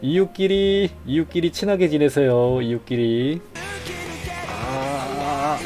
이웃끼리 이웃끼리 친하게 지내세요. 이웃끼리. 아, 아.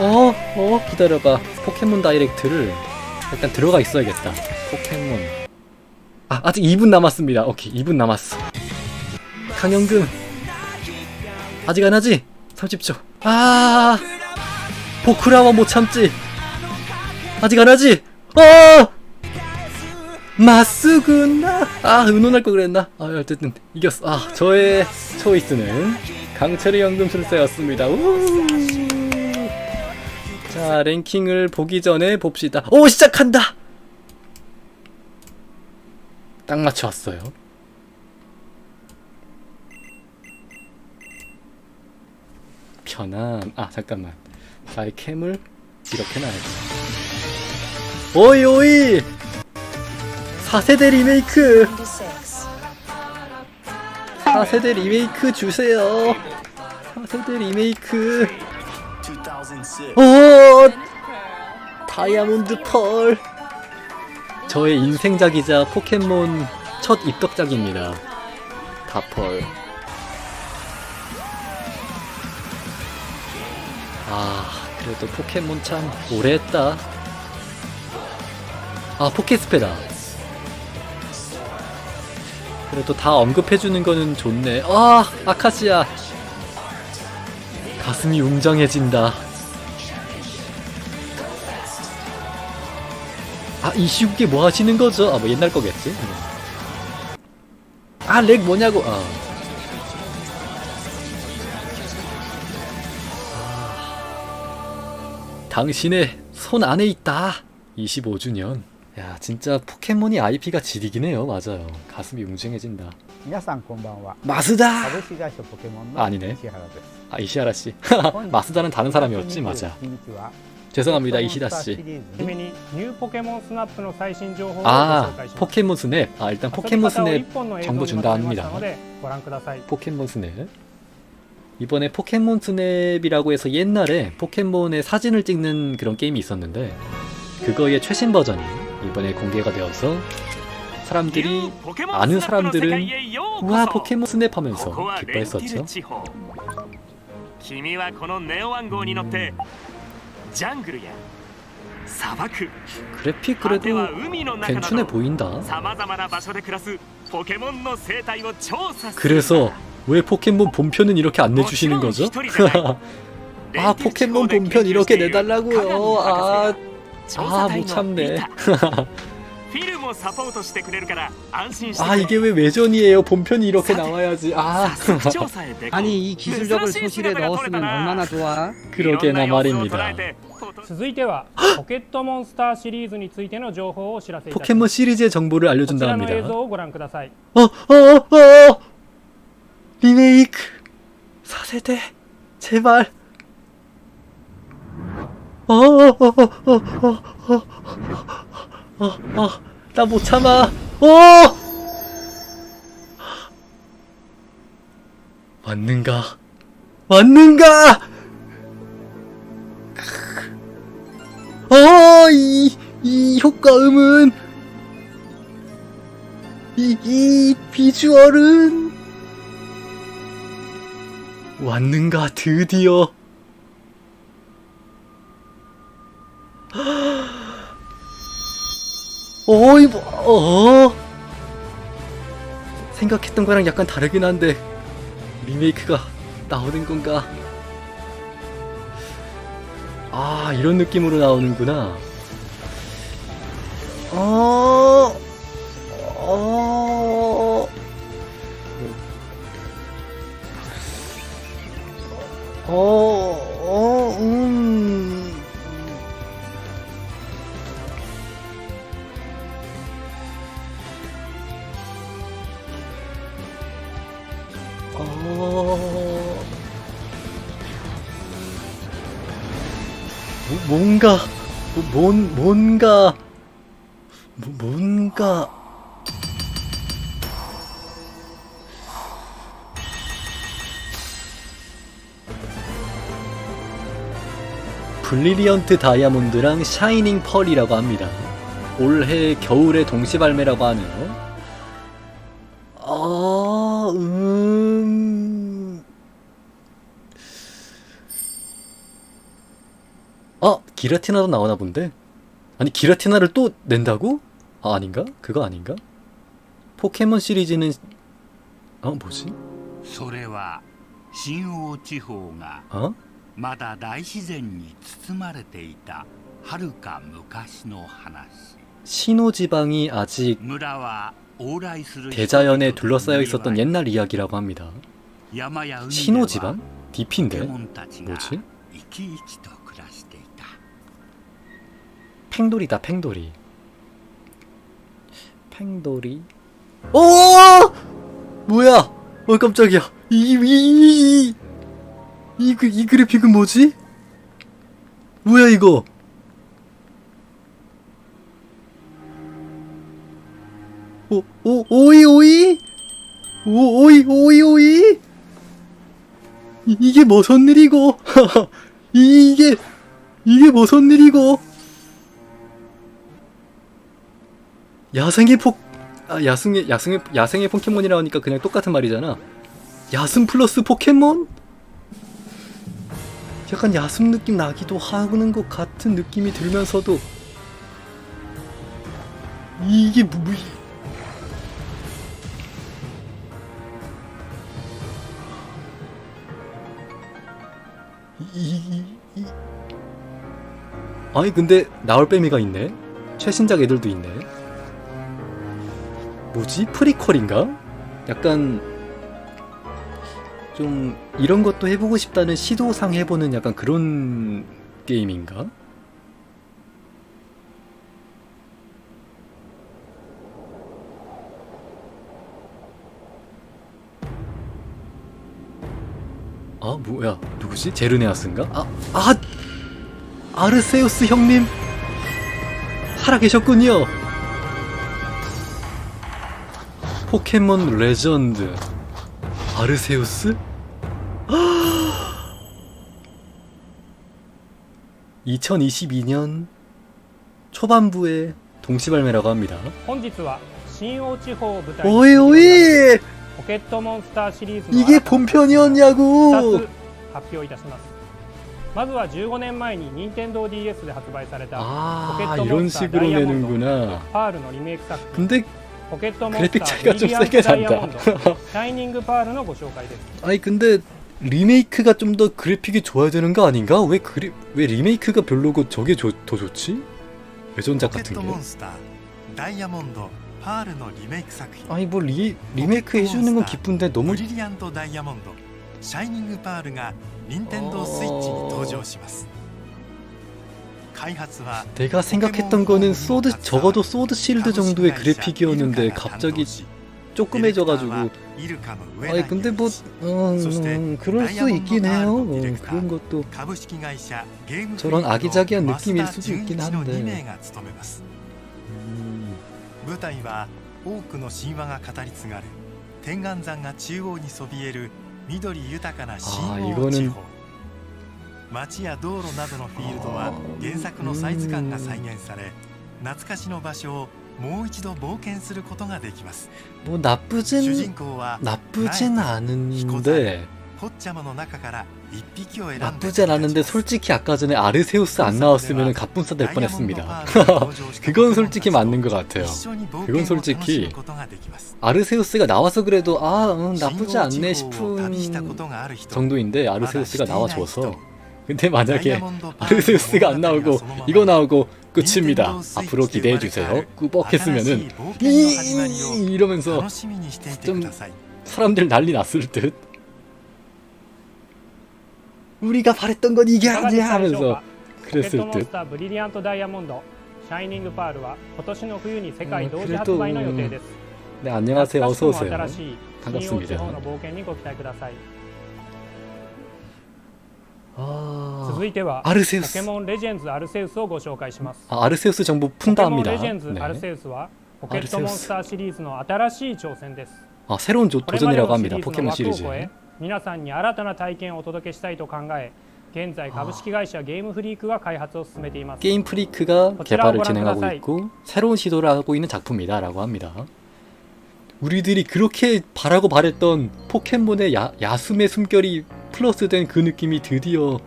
어, 어, 기다려봐. 포켓몬 다이렉트를 일단 들어가 있어야겠다. 포켓몬. 아, 아직 2분 남았습니다. 오케이, 2분 남았어. 강연금. 아직 안 하지? 30초. 아, 보크라와 못 참지. 아직 안 하지? 어! 마스구나. 아, 의논할 거 그랬나? 아, 어쨌든 이겼어. 아, 저의 초이스는 강철의 연금술사였습니다. 우! 자, 랭킹을 보기 전에 봅시다. 오, 시작한다. 딱 맞춰 왔어요. 편안. 아, 잠깐만. 나의 캠을 이렇게 놔야지. 오이 오이! 4세대 리메이크! 4세대 리메이크 주세요! 4세대 리메이크! 오! 다이아몬드 펄! 저의 인생작이자 포켓몬 첫 입덕작입니다. 다펄. 아, 그래도 포켓몬 참 오래 했다. 아, 포켓스페다. 그래도 다 언급해주는 거는 좋네. 아, 아카시아. 가슴이 웅장해진다. 아, 이 시국에 뭐 하시는 거죠? 아, 뭐 옛날 거겠지? 아, 렉 뭐냐고. 아. 당신의 손 안에 있다. 25주년. 야, 진짜 포켓몬이 IP가 지리긴 해요. 맞아요. 가슴이 웅장해진다. 皆さんこんばんは 마스다. 株式会社ポケモン 아 の 아니네. 石原です 아, 이시하라 씨. 마스다는 다른 사람이었지, 맞아. 日にちは 죄송합니다, ポケモン 이시다 スターシ 씨. リーズはじめにニューポケモンスナップの最新情報をご 아, 紹介します。 포켓몬 스냅. 아, 일단 遊び 포켓몬 方を 스냅 一本の映像 정보 に 준다 まとめました 합니다. のでご覧ください。 포켓몬 스냅. 이번에 포켓몬 스냅이라고 해서 옛날에 포켓몬의 사진을 찍는 그런 게임이 있었는데 그거의 최신 버전이 이번에 공개가 되어서 사람들이 아는 사람들은 우와 포켓몬 스냅하면서 기뻐했었죠. 그래픽 그래도 괜찮해 보인다. 그래서 왜 포켓몬 본편은 이렇게 안 내주시는 거죠? 아 포켓몬 본편 이렇게 내달라고요. 아 아 못 참네. フィルもサポートしてくれるから安心して 아 이게 왜 외전이에요? 본편이 이렇게 나와야지. 아 早速調査へ出こう 아니 이 기술력을 소실에 넣었으면 얼마나 좋아? 그러게나 いろんな様子を捉 말입니다. えて続いてはポケットモンスターシリーズについての情報をお知らせいたします。 포켓몬 시리즈의 정보를 こち 알려준다 らの 합니다. 映像をご覧ください。 어, 어, 어, 어! 리메이크! 4세대! 제발! 아, 아, 아, 아, 아, 아, 나 못 참아 어 맞는가 맞는가 아이이 이 효과음은 이, 이 비주얼은 왔는가 드디어 어? 생각했던 거랑 약간 다르긴 한데 리메이크가 나오는 건가? 아 이런 느낌으로 나오는구나. 어? 어... 어, 어, 뭔가, 뭐, 뭔, 뭔가, 뭐, 뭔가, 블리리언트 다이아몬드랑 샤이닝 펄이라고 합니다. 올해 겨울에 동시 발매라고 하네요. 기라티나도 나오나 본데? 아니, 기라티나를 또 낸다고? 아, 아닌가? 그거 아닌가? 포켓몬 시리즈는, 어, 뭐지? それは新王地方が 어? まだ大自然に包まれていたはるか昔の話 신호지방이 아직 村は往来する 대자연에 둘러싸여 있었던 옛날 이야기라고 합니다. 山や海では 신호지방? ポケ DP인데? モンたちが 뭐지? 生き生きと暮らしていた 팽돌이다 팽돌이. 팽돌이? 오 뭐야? 어 깜짝이야. 이이이 이, 그, 이 그래픽은 뭐지? 뭐야 이거? 오, 오, 오이 오이? 오, 오이 오이 오이? 이, 이게 무슨 일이고? 이게 이게 무슨 일이고 야생의 포, 아, 야생의, 야생의, 야생의 포켓몬이라 하니까 그냥 똑같은 말이잖아. 야숨 플러스 포켓몬? 약간 야숨 느낌 나기도 하는 것 같은 느낌이 들면서도 이게 뭐, 뭐, 이, 이, 이, 아니 근데 나올 빼미가 있네. 최신작 애들도 있네. 뭐지? 프리퀄인가? 약간 좀 이런 것도 해보고 싶다는 시도상 해보는 약간 그런 게임인가? 아 뭐야 누구지? 제르네아스인가? 아, 아 아르세우스 형님 살아 계셨군요. 포켓몬 레전드 아르세우스? 2022년 초반부에 동시발매라고 합니다. 오이 오이! 이게 본편이었냐고! まずは15年前に任天堂 DS で発売されたポケットモンスターダイヤモンドパールのリメイク作品。 ポケットモンス 그래픽 タ 차이가 ー 좀 ブリリアン 세게 トダイヤモン 난다. ドシャイニングパールのご紹介です 아니 근데 리메이크가 좀 더 그래픽이 좋아야 되는 거 아닌가? 왜 그리 왜 리메이크가 별로고 저게 좋- 더 좋지? 외전작 ポケッ 같은 ト 게. モンスターダイヤモンドパールのリメイク作品 아니 뭐 리, 리메이크 해주는 건 기쁜데 너무 ブリリアントダイヤモンドシャイニングパールが任天堂スイッチに登場します開発は 내가 생각했던 거는 소드 적어도 소드 실드 정도의 그래픽이었는데 갑자기 조그매져가지고 아니 근데 뭐 음, 음, 그럴 수 있긴 해요 어, 그런 것도 株式会社ゲーム 저런 フリークの 아기자기한 増田 느낌일 수도 純 있긴 一の 한데 2名が務めます 음, 舞台は多くの神話が語り継がれ天眼山が中央にそびえる緑豊かな神王地方 街や道路などのフィールドは原作のサイズ感が再現され懐かしの場所をもう一度冒険することができます 뭐 主 나쁘진 人公は 나쁘진 않은데 ポッチャマの中から一匹を選んで 나쁘진 않은데 솔직히 아까 전에 아르세우스 안 나왔으면 갑분싸 될 ダイヤモンド 뻔했습니다 パールに登場した 그건 솔직히 맞는 것 같아요 一緒に冒 그건 険を楽し 솔직히 むことができます 아르세우스가 나와서 그래도 아 음, 나쁘지 新王 않네 地方を旅したこ 싶은 とがある人 정도인데 まだ 아르세우스가 していない人 나와줘서 근데 만약에 아르세우스가 안 나오고 이거 나오고 끝입니다. 앞으로 기대해 주세요. 꾸벅했으면은 이러면서 좀 사람들 난리 났을 듯. 우리가 바랬던 건 이게 아니야 하면서 그랬을 듯. 음, 그래도 네 안녕하세요 어서 오세요. 뭐 반갑습니다. 続いてはポ 아르세우스 ケモンレジェンズアルセウスをご紹介します 아, 아르세우스 정보 ポケ 푼다 モン 합니다 レジェンズアル 네. セウスはポケットモンスターシリーズの新しい挑戦です 아 새로운 조, これまで 도전이라고 のシ 합니다 リーズ 포켓몬 の枠を 시리즈 超え皆さんに新たな体験をお届けしたいと考え現在株式会社ゲームフリークが開発を進めています 게임 프리크가 어, 개발을 지나고 진행하고 보라고 있고 새로운 시도를 하고 있는 작품이다라고 합니다. 우리들이 그렇게 바라고 바랬던 포켓몬의 야, 야숨의 숨결이 플러스된 그 느낌이 드디어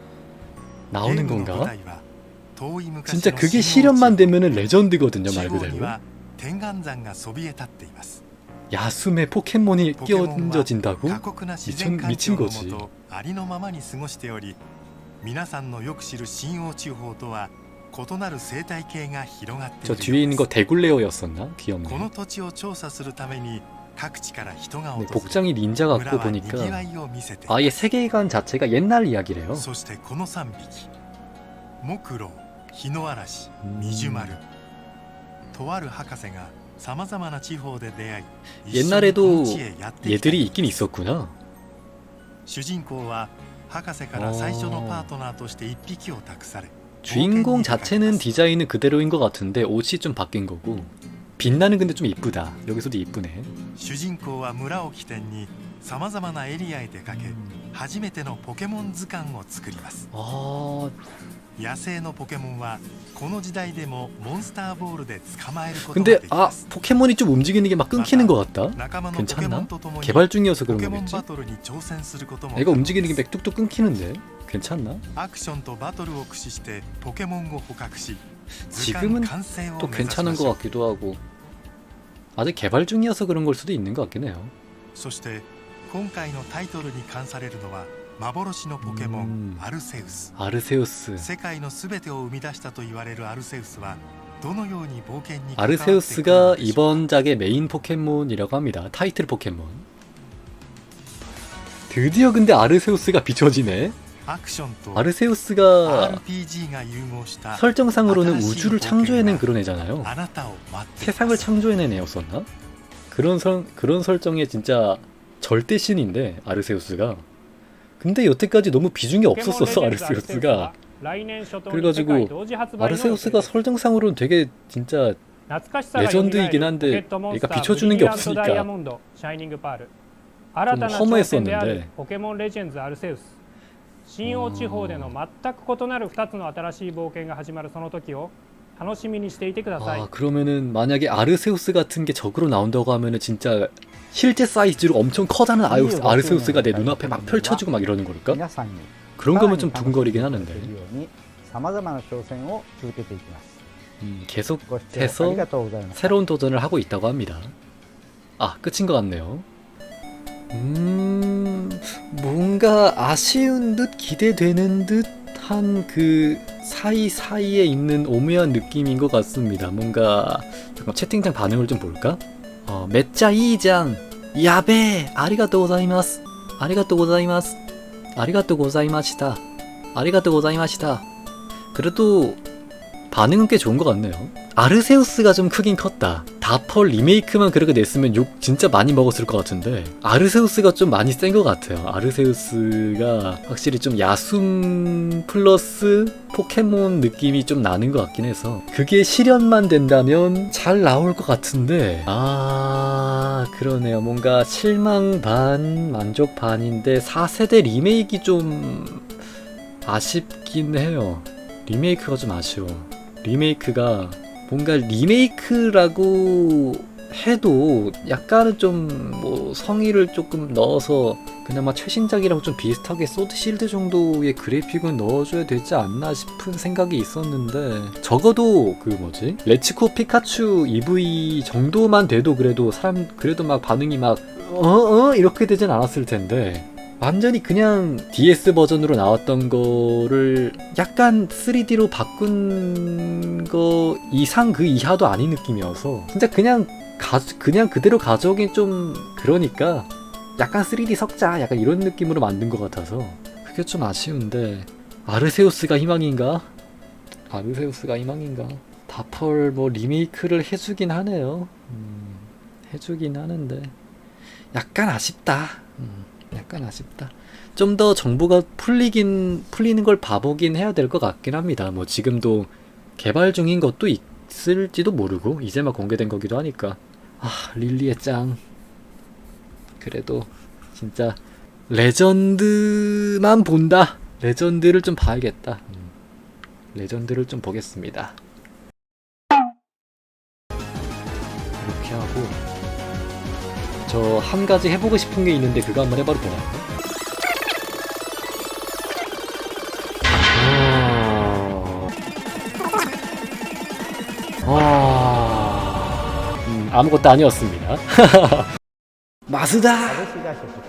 나오는 ゲームの舞 건가? 台は遠い昔 진짜 の 그게 新王 실현만 地 되면은 레전드거든요 中 말 央に 그대로 は天眼山がそびえ立っています 야숨에 포켓몬이 ポケモンは 끼얹어진다고? 過酷な自然環 미친 境の 거지 もとありのままに過ごしており皆さんのよく知る新王地方とは異なる生態系が広がってい 저 る 뒤에 있는 거 ようです 데굴레어였었나? この 귀 엽네 土地を調査するために各地から人が訪 네, れ 복장이 닌자 村 같고 はにぎわ 보니까 いを見せて 아예 세계관 자체가 옛날 이야기래요 そしてこの3匹木狼日の嵐 음. 二重丸とある博士がさまざまな地方で出会い 옛날에도 一緒にこの地へやってきた 얘들이 있긴 있었구나 主人公は博士から最初のパートナーとして1匹を託され 주인공 자체는 디자인은 그대로인 것 같은데 옷이 좀 바뀐 거고 빛나는 근데 좀 이쁘다 여기서도 이쁘네 主人公は村を起点にさまざまなエリアへ出かけ初めてのポケモン図鑑を作ります 아 野生のポケモンはこの時代でもモンスターボールで捕まえることが 근데 でき 아 ます 포켓몬이 좀 움직이는 게 막 끊기는 것 같다 仲間のポケモ 괜찮나? ンと共に 개발 중이어서 ポ 그런 ケモン 거겠지 バトルに挑戦することも 애가 움직이는 게 막 뚝뚝 끊기는데 괜찮나? アクションとバトルを駆使してポケモンを捕獲し図 지금은 鑑完成を 또 目指し 괜찮은 ましょ 것 う 같기도 하고 아직 개발 중이어서 그런 걸 수도 있는 것 같긴 해요 そして今回のタイトルに冠されるのは幻のポケモうんンアルセウス 아르세우스 世界の全てを生み出したと言われるアルセウスはどのように冒険に関わってくるの 아르세우스가 でしょう 이번 작의 메인 포켓몬이라고 합니다 타이틀 포켓몬 드디어 근데 아르세우스가 비춰지네 アクションと 아르세우스가 설정상으로는 우주를 창조해낸 그런 애잖아요. 세상을 창조해낸 애였었나? 그런 설, 그런 설정의 진짜 절대 신인데 아르세우스가. 근데 여태까지 너무 비중이 없었었어, 아르세우스가. 그래가지고 아르세우스가 설정상으로는 되게 진짜 레전드이긴 한데 얘가 비춰주는 게 없으니까 좀 허무했었는데 新たな挑戦であるポケモンレジェンズアルセウス新王地方での全く異なる2つの新しい冒険が始まるその時を楽しみにしていてください 아 그러면은 만약에 아르세우스 같은 게 적으로 나온다고 하면은 진짜 실제 사이즈로 엄청 커다란 아유, 아르세우스가 내 눈앞에 막 펼쳐지고 막 이러는 걸까? 皆さんに 그런 さら 거면 に 좀 楽しんで 두근거리긴 いただ 하는데 けるようにさまざまな挑戦を続けていきます 음, 계속 ご視聴ありが 해서 とうございました 새로운 도전을 하고 있다고 합니다. 아, 끝인 것 같네요. 음, 뭔가 아쉬운 듯 기대되는 듯한 그 사이사이에 있는 오묘한 느낌인 것 같습니다. 뭔가 잠깐 채팅창 반응을 좀 볼까? 어, 메짜 이장 야베 아리가또 고자이마스 아리가또 고자이마스 아리가또 고자이마시다 아리가또 고자이마시다 그래도 반응은 꽤 좋은 것 같네요. 아르세우스가 좀 크긴 컸다. 다펄 리메이크만 그렇게 냈으면 욕 진짜 많이 먹었을 것 같은데 아르세우스가 좀 많이 센 것 같아요. 아르세우스가 확실히 좀 야숨 플러스 포켓몬 느낌이 좀 나는 것 같긴 해서 그게 실현만 된다면 잘 나올 것 같은데 아 그러네요. 뭔가 실망 반 만족 반인데 4세대 리메이크 좀 아쉽긴 해요. 리메이크가 좀 아쉬워. 리메이크가 뭔가 리메이크라고 해도 약간은 좀 뭐 성의를 조금 넣어서 그나마 최신작이랑 좀 비슷하게 소드 실드 정도의 그래픽은 넣어줘야 되지 않나 싶은 생각이 있었는데 적어도 그 뭐지? 레츠코 피카츄 EV 정도만 돼도 그래도 사람 그래도 막 반응이 막 어어? 이렇게 되진 않았을 텐데 완전히 그냥 DS 버전으로 나왔던 거를 약간 3D로 바꾼 거 이상 그 이하도 아닌 느낌이어서 진짜 그냥 가, 그냥 그대로 가져오긴 좀 그러니까 약간 3D 석자 약간 이런 느낌으로 만든 것 같아서 그게 좀 아쉬운데 아르세우스가 희망인가? 아르세우스가 희망인가? 다펄 뭐 리메이크를 해주긴 하네요. 음, 해주긴 하는데 약간 아쉽다. 음. 약간 아쉽다. 좀 더 정보가 풀리긴 풀리는 걸 봐보긴 해야 될 것 같긴 합니다. 뭐 지금도 개발 중인 것도 있을지도 모르고 이제 막 공개된 거기도 하니까 아 릴리의 짱 그래도 진짜 레전드만 본다. 레전드를 좀 봐야겠다. 음, 레전드를 좀 보겠습니다. 이렇게 하고 저 한 가지 해보고 싶은 게 있는데 그거 한번 해봐도 되나요? 아... 아. 음, 아무것도 아니었습니다. 마스다!